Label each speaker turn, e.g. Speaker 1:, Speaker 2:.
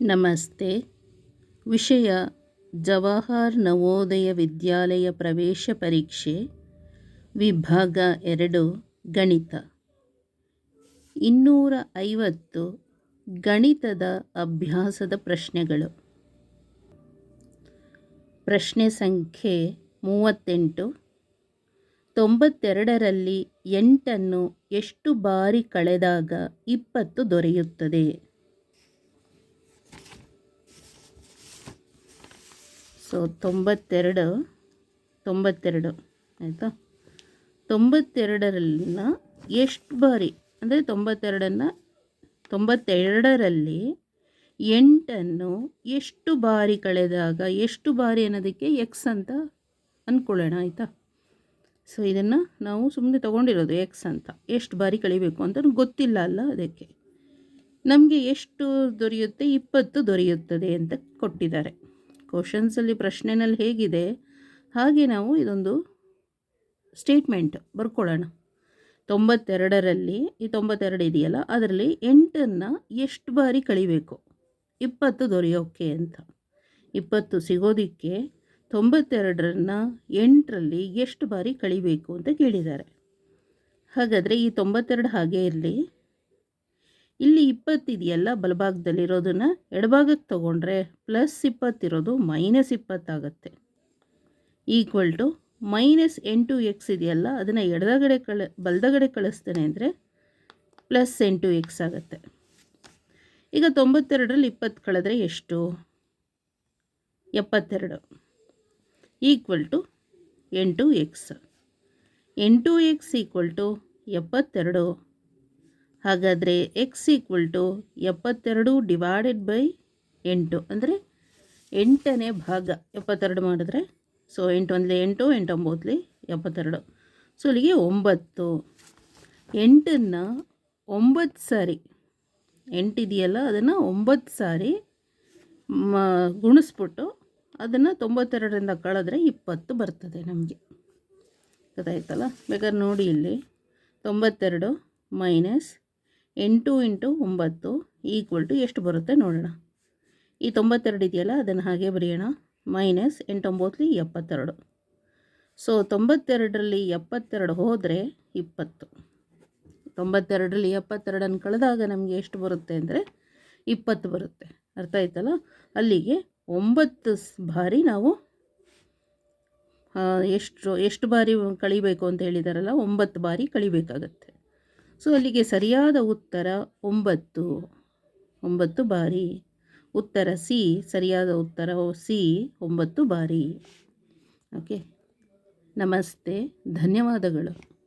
Speaker 1: ನಮಸ್ತೆ. ವಿಷಯ ಜವಾಹರ್ ನವೋದಯ ವಿದ್ಯಾಲಯ ಪ್ರವೇಶ ಪರೀಕ್ಷೆ, ವಿಭಾಗ ಎರಡು, ಗಣಿತ. ಇನ್ನೂರ ಐವತ್ತು ಗಣಿತದ ಅಭ್ಯಾಸದ ಪ್ರಶ್ನೆಗಳು. ಪ್ರಶ್ನೆ ಸಂಖ್ಯೆ ಮೂವತ್ತೆಂಟು. ತೊಂಬತ್ತೆರಡರಲ್ಲಿ ಎಂಟನ್ನು ಎಷ್ಟು ಬಾರಿ ಕಳೆದಾಗ ಇಪ್ಪತ್ತು ದೊರೆಯುತ್ತದೆ? ಸೊ ತೊಂಬತ್ತೆರಡು ತೊಂಬತ್ತೆರಡು, ಆಯಿತಾ? ತೊಂಬತ್ತೆರಡರಲ್ಲಿನ ಎಷ್ಟು ಬಾರಿ, ಅಂದರೆ ತೊಂಬತ್ತೆರಡನ್ನು, ತೊಂಬತ್ತೆರಡರಲ್ಲಿ ಎಂಟನ್ನು ಎಷ್ಟು ಬಾರಿ ಕಳೆದಾಗ, ಎಷ್ಟು ಬಾರಿ ಅನ್ನೋದಕ್ಕೆ ಎಕ್ಸ್ ಅಂತ ಅಂದ್ಕೊಳ್ಳೋಣ ಆಯಿತಾ? ಸೊ ಇದನ್ನು ನಾವು ಸುಮ್ಮನೆ ತೊಗೊಂಡಿರೋದು ಎಕ್ಸ್ ಅಂತ. ಎಷ್ಟು ಬಾರಿ ಕಳಿಬೇಕು ಅಂತ ಗೊತ್ತಿಲ್ಲ ಅಲ್ಲ ಅದಕ್ಕೆ. ನಮಗೆ ಎಷ್ಟು ದೊರೆಯುತ್ತೆ? ಇಪ್ಪತ್ತು ದೊರೆಯುತ್ತದೆ ಅಂತ ಕೊಟ್ಟಿದ್ದಾರೆ. ಕ್ವಶನ್ಸಲ್ಲಿ ಪ್ರಶ್ನೆನಲ್ಲಿ ಹೇಗಿದೆ? ಹಾಗೆ ನಾವು ಇದೊಂದು ಸ್ಟೇಟ್ಮೆಂಟ್ ಬರ್ಕೊಳ್ಳೋಣ. ತೊಂಬತ್ತೆರಡರಲ್ಲಿ, ಈ ತೊಂಬತ್ತೆರಡು ಇದೆಯಲ್ಲ, ಅದರಲ್ಲಿ ಎಂಟನ್ನು ಎಷ್ಟು ಬಾರಿ ಕಳಿಬೇಕು? ಇಪ್ಪತ್ತು ದೊರೆಯೋಕೆ ಅಂತ. ಇಪ್ಪತ್ತು ಸಿಗೋದಕ್ಕೆ ತೊಂಬತ್ತೆರಡರನ್ನು ಎಂಟರಲ್ಲಿ ಎಷ್ಟು ಬಾರಿ ಕಳಿಬೇಕು ಅಂತ ಕೇಳಿದ್ದಾರೆ. ಹಾಗಾದರೆ ಈ ತೊಂಬತ್ತೆರಡು ಹಾಗೆ ಇರಲಿ. ಇಲ್ಲಿ ಇಪ್ಪತ್ತಿದೆಯಲ್ಲ ಬಲಭಾಗದಲ್ಲಿರೋದನ್ನು ಎಡಭಾಗಕ್ಕೆ ತೊಗೊಂಡ್ರೆ ಪ್ಲಸ್ ಇಪ್ಪತ್ತಿರೋದು ಮೈನಸ್ ಇಪ್ಪತ್ತಾಗತ್ತೆ. ಈಕ್ವಲ್ ಟು ಮೈನಸ್ ಎಂಟು ಎಕ್ಸ್ ಇದೆಯಲ್ಲ, ಅದನ್ನು ಎಡದಗಡೆ ಕಳ, ಬಲದಗಡೆ ಕಳಿಸ್ತೇನೆ ಅಂದರೆ ಪ್ಲಸ್ ಎಂಟು ಎಕ್ಸ್ ಆಗುತ್ತೆ. ಈಗ ತೊಂಬತ್ತೆರಡರಲ್ಲಿ ಇಪ್ಪತ್ತು ಕಳೆದ್ರೆ ಎಷ್ಟು? ಎಪ್ಪತ್ತೆರಡು. ಈಕ್ವಲ್ ಟು ಎಂಟು ಎಕ್ಸ್ ಎಂಟು ಎಕ್ಸ್ ಈಕ್ವಲ್ ಟು ಎಪ್ಪತ್ತೆರಡು. ಹಾಗಾದರೆ ಎಕ್ಸ್ ಈಕ್ವಲ್ ಟು ಎಪ್ಪತ್ತೆರಡು ಡಿವೈಡೆಡ್ ಬೈ ಎಂಟು. ಅಂದರೆ ಎಂಟನೇ ಭಾಗ ಎಪ್ಪತ್ತೆರಡು ಮಾಡಿದ್ರೆ ಸೊ ಎಂಟು ಒಂದಲೇ ಎಂಟು ಎಂಟೊಂಬತ್ತಲಿ ಎಪ್ಪತ್ತೆರಡು. ಸೊ ಇಲ್ಲಿಗೆ ಒಂಬತ್ತು. ಎಂಟನ್ನು ಒಂಬತ್ತು ಸಾರಿ ಎಂಟಿದೆಯಲ್ಲ ಅದನ್ನು ಒಂಬತ್ತು ಸಾರಿ ಮ, ಗುಣಿಸ್ಬಿಟ್ಟು ಅದನ್ನು ತೊಂಬತ್ತೆರಡರಿಂದ ಕಳೆದ್ರೆ ಇಪ್ಪತ್ತು ಬರ್ತದೆ ನಮಗೆ. ಗೊತ್ತಾಯ್ತಲ್ಲ? ಬೇಕಾದ್ರೆ ನೋಡಿ ಇಲ್ಲಿ. ತೊಂಬತ್ತೆರಡು ಮೈನಸ್ ಎಂಟು ಇಂಟು ಒಂಬತ್ತು ಈಕ್ವಲ್ ಟು ಎಷ್ಟು ಬರುತ್ತೆ ನೋಡೋಣ. ಈ ತೊಂಬತ್ತೆರಡು ಇದೆಯಲ್ಲ, ಅದನ್ನು ಹಾಗೆ ಬರೆಯೋಣ. ಮೈನಸ್ ಎಂಟೊಂಬತ್ತಲಿ ಎಪ್ಪತ್ತೆರಡು. ಸೊ ತೊಂಬತ್ತೆರಡರಲ್ಲಿ ಎಪ್ಪತ್ತೆರಡು ಹೋದರೆ ಇಪ್ಪತ್ತು. ತೊಂಬತ್ತೆರಡರಲ್ಲಿ ಎಪ್ಪತ್ತೆರಡನ್ನು ಕಳೆದಾಗ ನಮಗೆ ಎಷ್ಟು ಬರುತ್ತೆ ಅಂದರೆ ಇಪ್ಪತ್ತು ಬರುತ್ತೆ. ಅರ್ಥ ಆಯ್ತಲ್ಲ? ಅಲ್ಲಿಗೆ ಒಂಬತ್ತು ಬಾರಿ ನಾವು ಎಷ್ಟು ಎಷ್ಟು ಬಾರಿ ಕಳಿಬೇಕು ಅಂತ ಹೇಳಿದಾರಲ್ಲ, ಒಂಬತ್ತು ಬಾರಿ ಕಳಿಬೇಕಾಗತ್ತೆ. ಸೊ ಅಲ್ಲಿಗೆ ಸರಿಯಾದ ಉತ್ತರ ಒಂಬತ್ತು ಒಂಬತ್ತು ಬಾರಿ. ಉತ್ತರ ಸಿ, ಸರಿಯಾದ ಉತ್ತರ ಸಿ, ಒಂಬತ್ತು ಬಾರಿ. ಓಕೆ ನಮಸ್ತೆ. ಧನ್ಯವಾದಗಳು.